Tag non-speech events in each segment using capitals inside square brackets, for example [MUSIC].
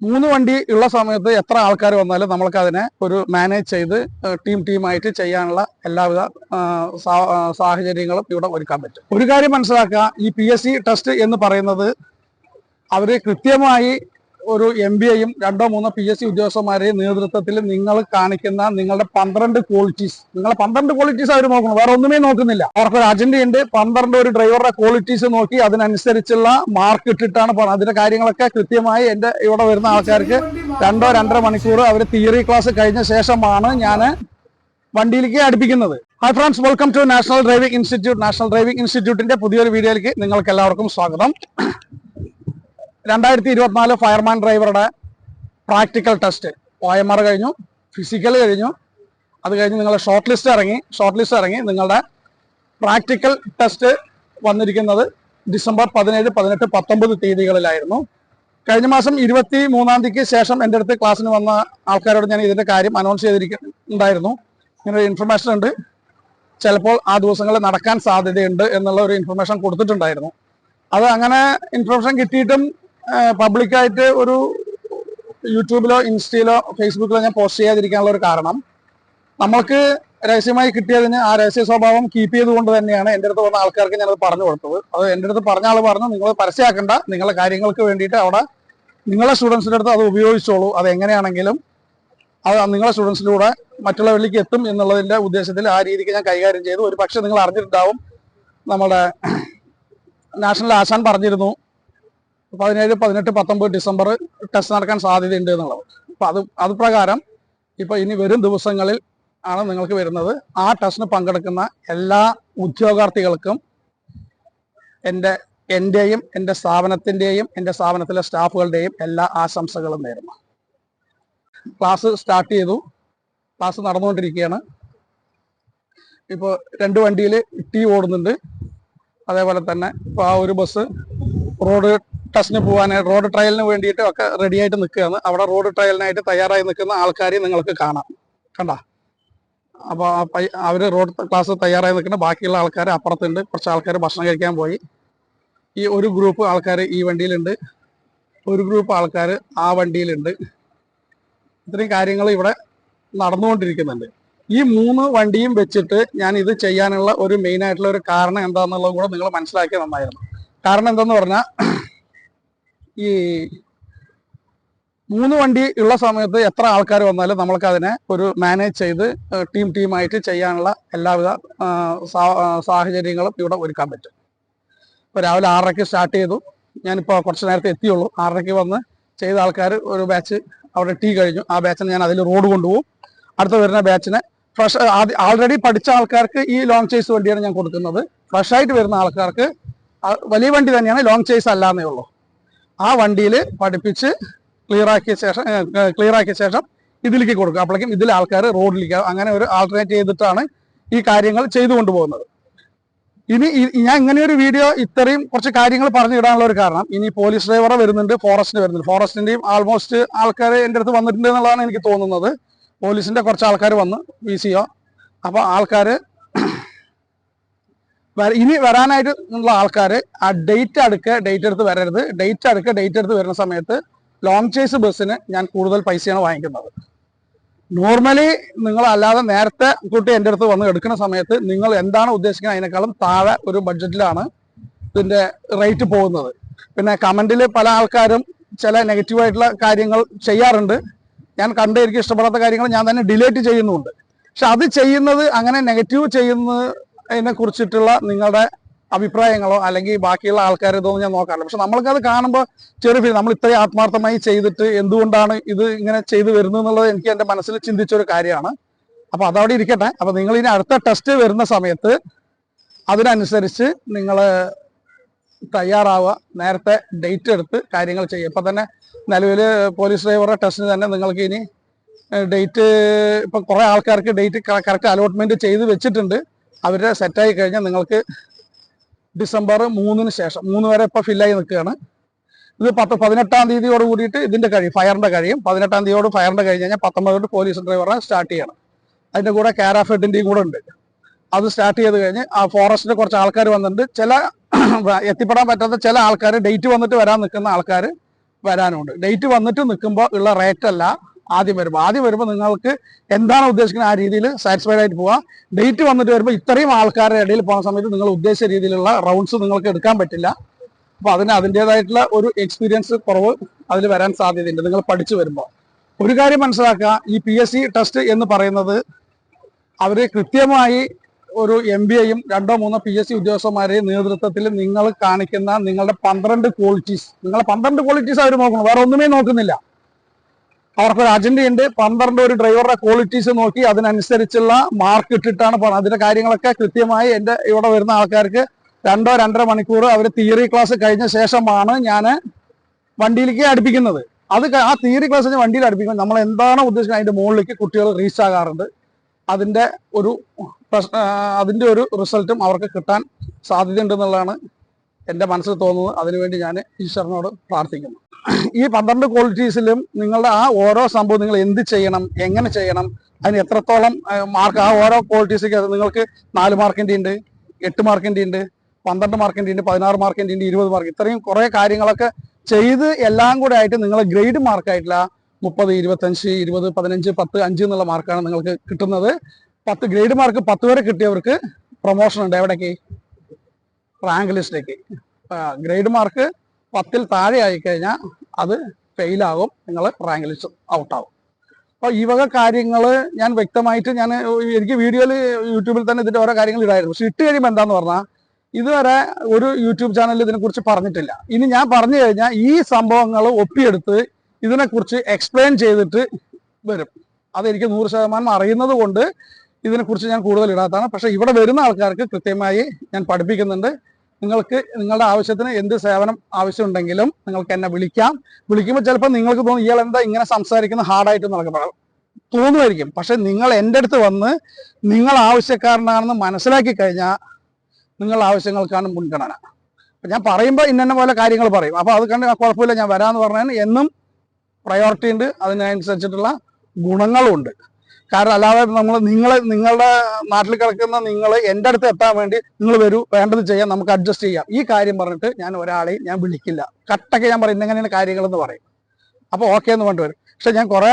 മൂന്ന് വണ്ടി ഉള്ള സമയത്ത് എത്ര ആൾക്കാർ വന്നാലും നമ്മൾക്ക് അതിനെ ഒരു മാനേജ് ചെയ്ത് ടീം ടീമായിട്ട് ചെയ്യാനുള്ള എല്ലാവിധ സാഹചര്യങ്ങളും ഇവിടെ ഒരുക്കാൻ പറ്റും. ഒരു കാര്യം മനസ്സിലാക്കുക ഈ പി ടെസ്റ്റ് എന്ന് പറയുന്നത് അവർ കൃത്യമായി ഒരു എം ബി എയും രണ്ടോ മൂന്നോ പി എസ് സി ഉദ്യോഗസ്ഥന്മാരെയും നേതൃത്വത്തിൽ നിങ്ങൾ കാണിക്കുന്ന നിങ്ങളുടെ പന്ത്രണ്ട് ക്വാളിറ്റീസ് നിങ്ങളെ പന്ത്രണ്ട് ക്വാളിറ്റീസ് അവർ നോക്കണം. വേറെ ഒന്നുമേ നോക്കുന്നില്ല. അവർക്ക് ഒരു അജണ്ട ഉണ്ട്. പന്ത്രണ്ട് ഒരു ഡ്രൈവറുടെ ക്വാളിറ്റീസ് നോക്കി അതിനനുസരിച്ചുള്ള മാർക്ക് ഇട്ടിട്ടാണ് പറഞ്ഞത് അതിന്റെ കാര്യങ്ങളൊക്കെ കൃത്യമായി എന്റെ ഇവിടെ വരുന്ന ആൾക്കാർക്ക് രണ്ടോ രണ്ടര മണിക്കൂർ അവർ തിയറി ക്ലാസ് കഴിഞ്ഞ ശേഷമാണ് ഞാൻ വണ്ടിയിലേക്ക് അടുപ്പിക്കുന്നത്. Hi friends welcome to national driving institute national driving ഇൻസ്റ്റിറ്റ്യൂട്ടിന്റെ പുതിയൊരു വീഡിയോയിലേക്ക് നിങ്ങൾക്ക് എല്ലാവർക്കും സ്വാഗതം. രണ്ടായിരത്തി ഇരുപത്തിനാല് ഫയർമാൻ ഡ്രൈവറുടെ practical test. O M R കഴിഞ്ഞു ഫിസിക്കൽ കഴിഞ്ഞു. അത് കഴിഞ്ഞ് നിങ്ങളുടെ ഷോർട്ട് ലിസ്റ്റ് ഇറങ്ങി ഷോർട്ട് ലിസ്റ്റ് ഇറങ്ങി നിങ്ങളുടെ പ്രാക്ടിക്കൽ ടെസ്റ്റ് വന്നിരിക്കുന്നത് ഡിസംബർ പതിനേഴ് പതിനെട്ട് പത്തൊമ്പത് തീയതികളിലായിരുന്നു. കഴിഞ്ഞ മാസം ഇരുപത്തി മൂന്നാം തീയതിക്ക് ശേഷം എന്റെ അടുത്ത് ക്ലാസ്സിന് വന്ന ആൾക്കാരോട് ഞാൻ ഇതിന്റെ കാര്യം അനൗൺസ് ചെയ്തിരിക്കുന്നുണ്ടായിരുന്നു. ഇങ്ങനെ ഇൻഫർമേഷൻ ഉണ്ട്. ചിലപ്പോൾ ആ ദിവസങ്ങളിൽ നടക്കാൻ സാധ്യതയുണ്ട് എന്നുള്ള ഒരു ഇൻഫർമേഷൻ കൊടുത്തിട്ടുണ്ടായിരുന്നു. അത് അങ്ങനെ ഇൻഫർമേഷൻ കിട്ടിയിട്ടും പബ്ലിക്കായിട്ട് ഒരു യൂട്യൂബിലോ ഇൻസ്റ്റയിലോ ഫേസ്ബുക്കിലോ ഞാൻ പോസ്റ്റ് ചെയ്യാതിരിക്കാനുള്ള ഒരു കാരണം. നമ്മൾക്ക് രഹസ്യമായി കിട്ടിയതിന് ആ രഹസ്യ സ്വഭാവം കീപ്പ് ചെയ്തുകൊണ്ട് തന്നെയാണ് എന്റെ അടുത്ത് വന്ന ആൾക്കാർക്ക് ഞാനത് പറഞ്ഞു കൊടുത്തത്. അത് എന്റെ അടുത്ത് പറഞ്ഞ ആൾ പറഞ്ഞു നിങ്ങൾ പരസ്യമാക്കണ്ട നിങ്ങളുടെ കാര്യങ്ങൾക്ക് വേണ്ടിയിട്ട് അവിടെ നിങ്ങളെ സ്റ്റുഡൻസിന്റെ അടുത്ത് അത് ഉപയോഗിച്ചോളൂ. അത് എങ്ങനെയാണെങ്കിലും അത് നിങ്ങളെ സ്റ്റുഡൻസിലൂടെ മറ്റുള്ളവരിലേക്ക് എത്തും എന്നുള്ളതിന്റെ ഉദ്ദേശത്തിൽ ആ രീതിക്ക് ഞാൻ കൈകാര്യം ചെയ്തു. ഒരു പക്ഷേ നിങ്ങൾ അറിഞ്ഞിട്ടുണ്ടാവും നമ്മുടെ നാഷണൽ ആശാൻ പറഞ്ഞിരുന്നു പതിനേഴ് പതിനെട്ട് പത്തൊമ്പത് ഡിസംബർ ടെസ്റ്റ് നടക്കാൻ സാധ്യതയുണ്ട് എന്നുള്ളത്. അപ്പം അത് അത് പ്രകാരം ഇപ്പോൾ ഇനി വരും ദിവസങ്ങളിൽ ആണ് നിങ്ങൾക്ക് വരുന്നത്. ആ ടെസ്റ്റിന് പങ്കെടുക്കുന്ന എല്ലാ ഉദ്യോഗാർത്ഥികൾക്കും എന്റെ എന്റെയും എന്റെ സ്ഥാപനത്തിന്റെയും എന്റെ സ്ഥാപനത്തിലെ സ്റ്റാഫുകളുടെയും എല്ലാ ആശംസകളും നേരുന്നു. ക്ലാസ് സ്റ്റാർട്ട് ചെയ്തു. ക്ലാസ് നടന്നുകൊണ്ടിരിക്കുകയാണ്. ഇപ്പോൾ രണ്ട് വണ്ടിയിൽ ടീ ഓടുന്നുണ്ട്. അതേപോലെ തന്നെ ഇപ്പോൾ ആ ഒരു ബസ് റോഡ് ടെസ്റ്റിന് പോകാനായിട്ട് റോഡ് ട്രയലിന് വേണ്ടിയിട്ട് ഒക്കെ റെഡി ആയിട്ട് നിൽക്കുകയാണ്. അവിടെ റോഡ് ട്രയലിനായിട്ട് തയ്യാറായി നിൽക്കുന്ന ആൾക്കാരെ നിങ്ങൾക്ക് കാണാം. കണ്ട? അപ്പോൾ അവർ റോഡ് ക്ലാസ് തയ്യാറായി നിൽക്കുന്ന ബാക്കിയുള്ള ആൾക്കാർ അപ്പുറത്തുണ്ട്. കുറച്ച് ആൾക്കാർ ഭക്ഷണം കഴിക്കാൻ പോയി. ഈ ഒരു ഗ്രൂപ്പ് ആൾക്കാർ ഈ വണ്ടിയിലുണ്ട്. ഒരു ഗ്രൂപ്പ് ആൾക്കാർ ആ വണ്ടിയിലുണ്ട്. ഇത്രയും കാര്യങ്ങൾ ഇവിടെ നടന്നുകൊണ്ടിരിക്കുന്നുണ്ട്. ഈ മൂന്ന് വണ്ടിയും വെച്ചിട്ട് ഞാൻ ഇത് ചെയ്യാനുള്ള ഒരു മെയിൻ ആയിട്ടുള്ള ഒരു കാരണം എന്താണെന്നുള്ളത് കൂടെ നിങ്ങൾ മനസ്സിലാക്കിയ നന്നായിരുന്നു. കാരണം എന്തെന്ന് പറഞ്ഞാൽ ഈ മൂന്ന് വണ്ടി ഉള്ള സമയത്ത് എത്ര ആൾക്കാർ വന്നാലും നമ്മൾക്ക് അതിനെ ഒരു മാനേജ് ചെയ്ത് ടീം ടീമായിട്ട് ചെയ്യാനുള്ള എല്ലാവിധ സാഹചര്യങ്ങളും ഇവിടെ ഒരുക്കാൻ പറ്റും. ഇപ്പോൾ രാവിലെ ആറരയ്ക്ക് സ്റ്റാർട്ട് ചെയ്തു. ഞാനിപ്പോൾ കുറച്ച് നേരത്തെ എത്തിയുള്ളൂ. ആറരയ്ക്ക് വന്ന് ചെയ്ത ആൾക്കാർ ഒരു ബാച്ച് അവിടെ ടീ കഴിഞ്ഞു. ആ ബാച്ചിന് ഞാൻ അതിൽ റോഡ് കൊണ്ടുപോകും. അടുത്ത വരുന്ന ബാച്ചിനെ ഫ്രഷ് ആൾറെഡി പഠിച്ച ആൾക്കാർക്ക് ഈ ലോങ് ചേസ് വണ്ടിയാണ് ഞാൻ കൊടുക്കുന്നത്. ഫ്രഷായിട്ട് വരുന്ന ആൾക്കാർക്ക് വലിയ വണ്ടി തന്നെയാണ് ലോങ് ചേസ് അല്ലാന്നേ ഉള്ളൂ. ആ വണ്ടിയിൽ പഠിപ്പിച്ച് ക്ലിയർ ആക്കിയ ശേഷം ക്ലിയർ ആക്കിയ ശേഷം ഇതിലേക്ക് കൊടുക്കും അപ്പോഴേക്കും ഇതിൽ ആൾക്കാർ റോഡിലേക്ക് അങ്ങനെ ഒരു ആൾട്ടർനേറ്റ് ചെയ്തിട്ടാണ് ഈ കാര്യങ്ങൾ ചെയ്തു കൊണ്ടുപോകുന്നത്. ഇനി ഞാൻ ഇങ്ങനെ ഒരു വീഡിയോ ഇത്രയും കുറച്ച് കാര്യങ്ങൾ പറഞ്ഞു ഇടാനുള്ള ഒരു കാരണം ഇനി പോലീസ് ഡ്രൈവറെ വരുന്നുണ്ട് ഫോറസ്റ്റിന് വരുന്നുണ്ട്. ഫോറസ്റ്റിന്റെയും ആൾമോസ്റ്റ് ആൾക്കാർ എന്റെ അടുത്ത് വന്നിട്ടുണ്ട് എന്നുള്ളതാണ് എനിക്ക് തോന്നുന്നത്. പോലീസിന്റെ കുറച്ച് ആൾക്കാർ വന്ന് വി സിയോ അപ്പോൾ വര- ഇനി വരാനായിട്ട് ഉള്ള ആൾക്കാർ ആ ഡേറ്റ് അടുക്ക ഡേറ്റ് എടുത്ത് വരരുത്. ഡേറ്റ് അടുക്ക ഡേറ്റ് എടുത്ത് വരുന്ന സമയത്ത് ലോങ് ചേസ് ബസ്സിന് ഞാൻ കൂടുതൽ പൈസയാണ് വാങ്ങിക്കുന്നത്. നോർമലി നിങ്ങൾ അല്ലാതെ നേരത്തെ കുട്ടി എന്റെ അടുത്ത് വന്ന് എടുക്കുന്ന സമയത്ത് നിങ്ങൾ എന്താണ് ഉദ്ദേശിക്കുന്നത് അതിനേക്കാളും താഴെ ഒരു ബഡ്ജറ്റിലാണ് ഇതിന്റെ റേറ്റ് പോകുന്നത്. പിന്നെ കമന്റിൽ പല ആൾക്കാരും ചില നെഗറ്റീവായിട്ടുള്ള കാര്യങ്ങൾ ചെയ്യാറുണ്ട്. ഞാൻ കണ്ട് എനിക്ക് ഇഷ്ടപ്പെടാത്ത കാര്യങ്ങൾ ഞാൻ തന്നെ ഡിലേറ്റ് ചെയ്യുന്നുണ്ട് പക്ഷെ അത് ചെയ്യുന്നത് അങ്ങനെ നെഗറ്റീവ് ചെയ്യുന്നതിനെ കുറിച്ചിട്ടുള്ള നിങ്ങളുടെ അഭിപ്രായങ്ങളോ അല്ലെങ്കിൽ ബാക്കിയുള്ള ആൾക്കാർ ഇതൊന്നും ഞാൻ നോക്കാറില്ല. പക്ഷെ നമ്മൾക്കത് കാണുമ്പോൾ ചെറിയ ഫീൽ നമ്മൾ ഇത്രയും ആത്മാർത്ഥമായി ചെയ്തിട്ട് എന്തുകൊണ്ടാണ് ഇത് ഇങ്ങനെ ചെയ്തു വരുന്നത് എന്നുള്ളത് എനിക്ക് എന്റെ മനസ്സിൽ ചിന്തിച്ചൊരു കാര്യമാണ്. അപ്പൊ അതവിടെ ഇരിക്കട്ടെ. അപ്പൊ നിങ്ങൾ ഇനി അടുത്ത ടെസ്റ്റ് വരുന്ന സമയത്ത് അതിനനുസരിച്ച് നിങ്ങൾ തയ്യാറാവുക. നേരത്തെ ഡേറ്റ് എടുത്ത് കാര്യങ്ങൾ ചെയ്യുക. ഇപ്പം തന്നെ നിലവിൽ പോലീസ് ഡ്രൈവറുടെ ടെസ്റ്റിന് തന്നെ നിങ്ങൾക്ക് ഇനി ഡേറ്റ് ഇപ്പം കുറേ ആൾക്കാർക്ക് ഡേറ്റ് കറക്റ്റ് അലോട്ട്മെന്റ് ചെയ്ത് വെച്ചിട്ടുണ്ട്. അവരുടെ സെറ്റായി കഴിഞ്ഞാൽ നിങ്ങൾക്ക് ഡിസംബർ മൂന്നിന് ശേഷം മൂന്ന് വരെ ഇപ്പോൾ ഫില്ലായി നിൽക്കുകയാണ്. ഇത് പത്ത് പതിനെട്ടാം തീയതിയോട് കൂടിയിട്ട് ഇതിന്റെ കഴിയും ഫയറിന്റെ കഴിയും. പതിനെട്ടാം തീയതിയോട് ഫയറിന്റെ കഴിഞ്ഞ് കഴിഞ്ഞാൽ പത്തൊമ്പത് പോലീസ് ഡ്രൈവറെ സ്റ്റാർട്ട് ചെയ്യണം. അതിന്റെ കൂടെ കാരാഫെഡിന്റെയും കൂടെ ഉണ്ട്. അത് സ്റ്റാർട്ട് ചെയ്ത് കഴിഞ്ഞ് ആ ഫോറസ്റ്റിൽ കുറച്ച് ആൾക്കാർ വന്നിട്ടുണ്ട്. ചില [COUGHS] എത്തിപ്പെടാൻ പറ്റാത്ത ചില ആൾക്കാർ ഡേറ്റ് വന്നിട്ട് വരാൻ നിൽക്കുന്ന ആൾക്കാർ വരാനുണ്ട്. ഡേറ്റ് വന്നിട്ട് നിൽക്കുമ്പോൾ ഉള്ള റേറ്റ് അല്ല. ആദ്യം വരുമ്പോൾ ആദ്യം വരുമ്പോൾ നിങ്ങൾക്ക് എന്താണ് ഉദ്ദേശിക്കുന്നത്? ആ രീതിയിൽ സാറ്റിസ്ഫൈഡ് ആയിട്ട് പോവാം. ഡേറ്റ് വന്നിട്ട് വരുമ്പോൾ ഇത്രയും ആൾക്കാരുടെ ഇടയിൽ പോകുന്ന സമയത്ത് നിങ്ങൾ ഉദ്ദേശിച്ച രീതിയിലുള്ള റൗണ്ട്സ് നിങ്ങൾക്ക് എടുക്കാൻ പറ്റില്ല. അപ്പോൾ അതിന് അതിന്റെതായിട്ടുള്ള ഒരു എക്സ്പീരിയൻസ് കുറവ് അതിൽ വരാൻ സാധ്യതയുണ്ട്. നിങ്ങൾ പഠിച്ചു വരുമ്പോൾ ഒരു കാര്യം മനസ്സിലാക്കുക. ഈ പി എസ് സി ടെസ്റ്റ് എന്ന് പറയുന്നത് അവർ കൃത്യമായി ഒരു എം ബി എയും രണ്ടോ മൂന്നോ പി എസ് സി ഉദ്യോഗസ്ഥന്മാരെയും നേതൃത്വത്തിൽ നിങ്ങൾ കാണിക്കുന്ന നിങ്ങളുടെ പന്ത്രണ്ട് ക്വാളിറ്റീസ് നിങ്ങളെ പന്ത്രണ്ട് ക്വാളിറ്റീസ് അവർ നോക്കുന്നു വേറെ ഒന്നുമേ നോക്കുന്നില്ല. അവർക്കൊരു അജണ്ട ഉണ്ട്. പന്ത്രണ്ട് ഒരു ഡ്രൈവറുടെ ക്വാളിറ്റീസ് നോക്കി അതിനനുസരിച്ചുള്ള മാർക്ക് ഇട്ടിട്ടാണ് അതിന്റെ കാര്യങ്ങളൊക്കെ കൃത്യമായി എന്റെ ഇവിടെ വരുന്ന ആൾക്കാർക്ക് രണ്ടോ രണ്ടര മണിക്കൂർ അവർ തിയറി ക്ലാസ് കഴിഞ്ഞ ശേഷമാണ് ഞാൻ വണ്ടിയിലേക്ക് അടുപ്പിക്കുന്നത്. അത് ആ തിയറി ക്ലാസ് വണ്ടിയിൽ അടുപ്പിക്കുന്നത് നമ്മൾ എന്താണോ ഉദ്ദേശിക്കുന്നത്? അതിന്റെ മുകളിലേക്ക് കുട്ടികൾ റീച്ച് ആകാറുണ്ട്. അതിന്റെ ഒരു അതിന്റെ ഒരു റിസൾട്ടും അവർക്ക് കിട്ടാൻ സാധ്യതയുണ്ടെന്നുള്ളതാണ് എന്റെ മനസ്സിൽ തോന്നുന്നത് അതിനുവേണ്ടി ഞാൻ ഈശ്വരനോട് പ്രാർത്ഥിക്കുന്നു. ഈ പന്ത്രണ്ട് ക്വാളിറ്റീസിലും നിങ്ങളുടെ ആ ഓരോ സംഭവം നിങ്ങൾ എന്ത് ചെയ്യണം എങ്ങനെ ചെയ്യണം അതിന് എത്രത്തോളം മാർക്ക് ആ ഓരോ ക്വാളിറ്റീസിലേക്ക് നിങ്ങൾക്ക് നാല് മാർക്കിന്റെ ഉണ്ട് എട്ട് മാർക്കിന്റെ ഉണ്ട് പന്ത്രണ്ട് മാർക്കിന്റെ ഉണ്ട് പതിനാറ് മാർക്കിന്റെ ഉണ്ട് ഇരുപത് മാർക്ക് ഇത്രയും കുറേ കാര്യങ്ങളൊക്കെ ചെയ്ത് എല്ലാം കൂടെ ആയിട്ട് നിങ്ങളെ ഗ്രേഡ് മാർക്കായിട്ടില്ല മുപ്പത് ഇരുപത്തഞ്ച് ഇരുപത് പതിനഞ്ച് പത്ത് അഞ്ച് എന്നുള്ള മാർക്കാണ് നിങ്ങൾക്ക് കിട്ടുന്നത്. പത്ത് ഗ്രേഡ് മാർക്ക് പത്ത് വരെ കിട്ടിയവർക്ക് പ്രൊമോഷൻ ഉണ്ട്. എവിടേക്ക്? റാങ്ക് ലിസ്റ്റിലേക്ക്. ഗ്രേഡ് മാർക്ക് പത്തിൽ താഴെ ആയി കഴിഞ്ഞാൽ അത് ഫെയിലാകും നിങ്ങൾ റാങ്ക് ലിസ്റ്റ് ഔട്ടാവും അപ്പോൾ ഈ വക കാര്യങ്ങൾ ഞാൻ വ്യക്തമായിട്ട് ഞാൻ എനിക്ക് വീഡിയോയിൽ യൂട്യൂബിൽ തന്നെ ഇതിന്റെ ഓരോ കാര്യങ്ങൾ ഇടായിരുന്നു പക്ഷെ ഇട്ട് കഴിയുമ്പോൾ എന്താന്ന് പറഞ്ഞാൽ ഇതുവരെ ഒരു യൂട്യൂബ് ചാനലിൽ ഇതിനെക്കുറിച്ച് പറഞ്ഞിട്ടില്ല. ഇനി ഞാൻ പറഞ്ഞു കഴിഞ്ഞാൽ ഈ സംഭവങ്ങൾ ഒപ്പിയെടുത്ത് ഇതിനെക്കുറിച്ച് എക്സ്പ്ലെയിൻ ചെയ്തിട്ട് വരും. അതെനിക്ക് നൂറ് ശതമാനം അറിയുന്നത് കൊണ്ട് ഇതിനെക്കുറിച്ച് ഞാൻ കൂടുതൽ ഇടാത്തതാണ് പക്ഷെ ഇവിടെ വരുന്ന ആൾക്കാർക്ക് കൃത്യമായി ഞാൻ പഠിപ്പിക്കുന്നുണ്ട്. നിങ്ങൾക്ക് നിങ്ങളുടെ ആവശ്യത്തിന് എന്ത് സേവനം ആവശ്യമുണ്ടെങ്കിലും നിങ്ങൾക്ക് എന്നെ വിളിക്കാം. വിളിക്കുമ്പോൾ ചിലപ്പോൾ നിങ്ങൾക്ക് തോന്നും ഇയാൾ എന്താ ഇങ്ങനെ സംസാരിക്കുന്ന ഹാർഡായിട്ട് നടക്കപ്പെടാം തോന്നുമായിരിക്കും. പക്ഷെ നിങ്ങൾ എന്റെ അടുത്ത് വന്ന് നിങ്ങൾ ആവശ്യക്കാരനാണെന്ന് മനസ്സിലാക്കി കഴിഞ്ഞാൽ നിങ്ങളുടെ ആവശ്യങ്ങൾക്കാണ് മുൻഗണന. ഞാൻ പറയുമ്പോൾ ഇന്നെ പോലെ കാര്യങ്ങൾ പറയും. അപ്പോൾ അത് കണ്ട് കുഴപ്പമില്ല ഞാൻ വരാമെന്ന് പറഞ്ഞാൽ എന്നും പ്രയോറിറ്റി ഉണ്ട്. അതിനനുസരിച്ചിട്ടുള്ള ഗുണങ്ങളും ഉണ്ട് കാരണം അല്ലാതെ നമ്മൾ നിങ്ങൾ നിങ്ങളുടെ നാട്ടിൽ കിടക്കുന്ന നിങ്ങൾ എന്റെ അടുത്ത് എത്താൻ വേണ്ടി നിങ്ങൾ വരൂ വേണ്ടത് ചെയ്യാം നമുക്ക് അഡ്ജസ്റ്റ് ചെയ്യാം. ഈ കാര്യം പറഞ്ഞിട്ട് ഞാൻ ഒരാളെയും ഞാൻ വിളിക്കില്ല. കട്ടൊക്കെ ഞാൻ പറയും ഇന്നെങ്ങനെയാണ് കാര്യങ്ങളെന്ന് പറയും. അപ്പോൾ ഓക്കെ എന്ന് വേണ്ടി വരും. പക്ഷെ ഞാൻ കുറേ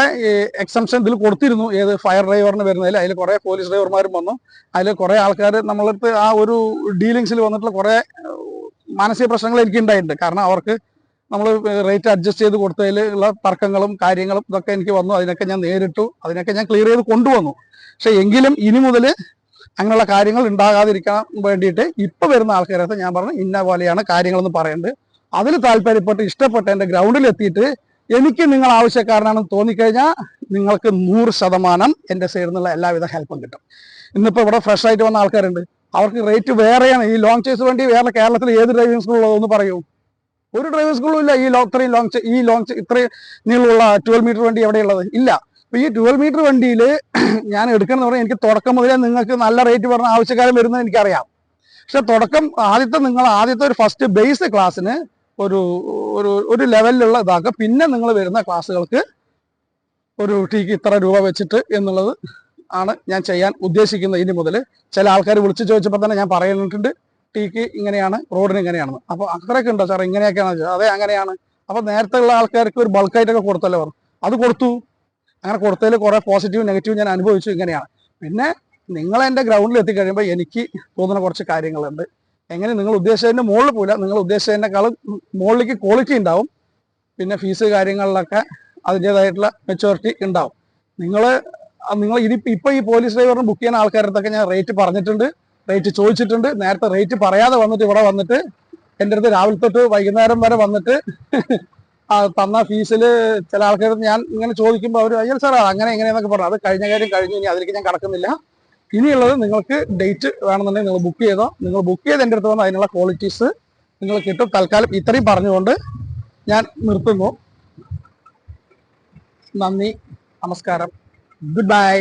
എക്സംഷൻ ഇതിൽ കൊടുത്തിരുന്നു. ഏത് ഫയർ ഡ്രൈവറിന് വരുന്നതിൽ അതിൽ കുറേ പോലീസ് ഡ്രൈവർമാരും വന്നു. അതിൽ കുറേ ആൾക്കാർ നമ്മളടുത്ത് ആ ഒരു ഡീലിങ്സിൽ വന്നിട്ടുള്ള കുറേ മാനസിക പ്രശ്നങ്ങൾ എനിക്ക് ഉണ്ടായിട്ടുണ്ട് കാരണം അവർക്ക് നമ്മൾ റേറ്റ് അഡ്ജസ്റ്റ് ചെയ്ത് കൊടുത്തതിൽ ഉള്ള തർക്കങ്ങളും കാര്യങ്ങളും ഇതൊക്കെ എനിക്ക് വന്നു. അതിനൊക്കെ ഞാൻ നേരിട്ടു. അതിനൊക്കെ ഞാൻ ക്ലിയർ ചെയ്ത് കൊണ്ടുവന്നു. പക്ഷെ എങ്കിലും ഇനി മുതൽ അങ്ങനെയുള്ള കാര്യങ്ങൾ ഉണ്ടാകാതിരിക്കാൻ വേണ്ടിയിട്ട് ഇപ്പൊ വരുന്ന ആൾക്കാരത്ത് ഞാൻ പറഞ്ഞു ഇന്ന പോലെയാണ് കാര്യങ്ങളെന്ന് പറയുന്നത് അതിൽ താല്പര്യപ്പെട്ട് ഇഷ്ടപ്പെട്ട് എന്റെ ഗ്രൗണ്ടിൽ എത്തിയിട്ട് എനിക്ക് നിങ്ങൾ ആവശ്യക്കാരനാണെന്ന് തോന്നിക്കഴിഞ്ഞാൽ നിങ്ങൾക്ക് നൂറ് ശതമാനം എന്റെ സൈഡിൽ നിന്നുള്ള എല്ലാവിധ ഹെൽപ്പും കിട്ടും. ഇന്നിപ്പോൾ ഇവിടെ ഫ്രഷ് ആയിട്ട് വന്ന ആൾക്കാരുണ്ട്. അവർക്ക് റേറ്റ് വേറെയാണ്. ഈ ലോങ് ചേസ് വേണ്ടി വേറെ കേരളത്തിൽ ഏത് ഡ്രൈവിംഗ് സ്കൂളുള്ളതെന്ന് പറയൂ. ഒരു ഡ്രൈവിംഗ് സ്കൂളും ഇല്ല. ഈ ലോ ഇത്രയും ലോങ് ഈ ലോങ് ഇത്രയും നീളമുള്ള ട്വൽവ് മീറ്റർ വണ്ടി എവിടെയുള്ളത്? ഇല്ല. അപ്പൊ ഈ ട്വൽവ് മീറ്റർ വണ്ടിയിൽ ഞാൻ എടുക്കണം എന്ന് പറഞ്ഞാൽ എനിക്ക് തുടക്കം മുതലേ നിങ്ങൾക്ക് നല്ല റേറ്റ് പറഞ്ഞ ആവശ്യക്കാരൻ വരുന്നത് എനിക്കറിയാം. പക്ഷെ തുടക്കം ആദ്യത്തെ നിങ്ങൾ ആദ്യത്തെ ഒരു ഫസ്റ്റ് ബേസ് ക്ലാസ്സിന് ഒരു ഒരു ഒരു ലെവലിലുള്ള ഇതാക്കുക. പിന്നെ നിങ്ങൾ വരുന്ന ക്ലാസ്സുകൾക്ക് ഒരു ടീക്ക് ഇത്ര രൂപ വെച്ചിട്ട് എന്നുള്ളത് ആണ് ഞാൻ ചെയ്യാൻ ഉദ്ദേശിക്കുന്നത്. ഇനി മുതൽ ചില ആൾക്കാർ വിളിച്ചു ചോദിച്ചപ്പോൾ തന്നെ ഞാൻ പറയുന്നുണ്ട് ടീക്ക് ഇങ്ങനെയാണ് റോഡിന് ഇങ്ങനെയാണ്. അപ്പോൾ അത്രയൊക്കെ ഉണ്ടോ സാർ ഇങ്ങനെയൊക്കെയാണ്. അതെ അങ്ങനെയാണ്. അപ്പോൾ നേരത്തെ ഉള്ള ആൾക്കാർക്ക് ഒരു ബൾക്കായിട്ടൊക്കെ കൊടുത്തല്ലോ പറഞ്ഞു അത് കൊടുത്തു. അങ്ങനെ കൊടുത്തതിൽ കുറേ പോസിറ്റീവ് നെഗറ്റീവ് ഞാൻ അനുഭവിച്ചു ഇങ്ങനെയാണ്. പിന്നെ നിങ്ങൾ എന്റെ ഗ്രൗണ്ടിൽ എത്തിക്കഴിയുമ്പോൾ എനിക്ക് തോന്നുന്ന കുറച്ച് കാര്യങ്ങളുണ്ട്. എങ്ങനെ നിങ്ങൾ ഉദ്ദേശിച്ചതിന്റെ മുകളിൽ പോയില്ല നിങ്ങൾ ഉദ്ദേശിച്ചതിനേക്കാളും മുകളിലേക്ക് ക്വാളിറ്റി ഉണ്ടാവും. പിന്നെ ഫീസ് കാര്യങ്ങളിലൊക്കെ അതിന്റെതായിട്ടുള്ള മെച്ചൂരിറ്റി ഉണ്ടാവും. നിങ്ങൾ നിങ്ങൾ ഇനി ഇപ്പൊ ഈ പോലീസ് ഡ്രൈവറിന് ബുക്ക് ചെയ്യുന്ന ആൾക്കാരുടെ ഞാൻ റേറ്റ് പറഞ്ഞിട്ടുണ്ട്. റേറ്റ് ചോദിച്ചിട്ടുണ്ട്. നേരത്തെ റേറ്റ് പറയാതെ വന്നിട്ട് ഇവിടെ വന്നിട്ട് എന്റെ അടുത്ത് രാവിലെ തൊട്ട് വൈകുന്നേരം വരെ വന്നിട്ട് ആ തന്ന ഫീസിൽ ചില ആൾക്കാർ ഞാൻ ഇങ്ങനെ ചോദിക്കുമ്പോൾ അവർ അയ്യോ സാർ അങ്ങനെ എങ്ങനെയെന്നൊക്കെ പറഞ്ഞു. അത് കഴിഞ്ഞ കാര്യം കഴിഞ്ഞു. ഇനി അതിലേക്ക് ഞാൻ കടക്കുന്നില്ല. ഇനിയുള്ളത് നിങ്ങൾക്ക് ഡേറ്റ് വേണമെന്നുണ്ടെങ്കിൽ നിങ്ങൾ ബുക്ക് ചെയ്തോ. നിങ്ങൾ ബുക്ക് ചെയ്ത് എന്റെ അടുത്ത് വന്ന് അതിനുള്ള ക്വാളിറ്റീസ് നിങ്ങൾ കിട്ടും. തൽക്കാലം ഇത്രയും പറഞ്ഞുകൊണ്ട് ഞാൻ നിർത്തുന്നു. നന്ദി. നമസ്കാരം. Good bye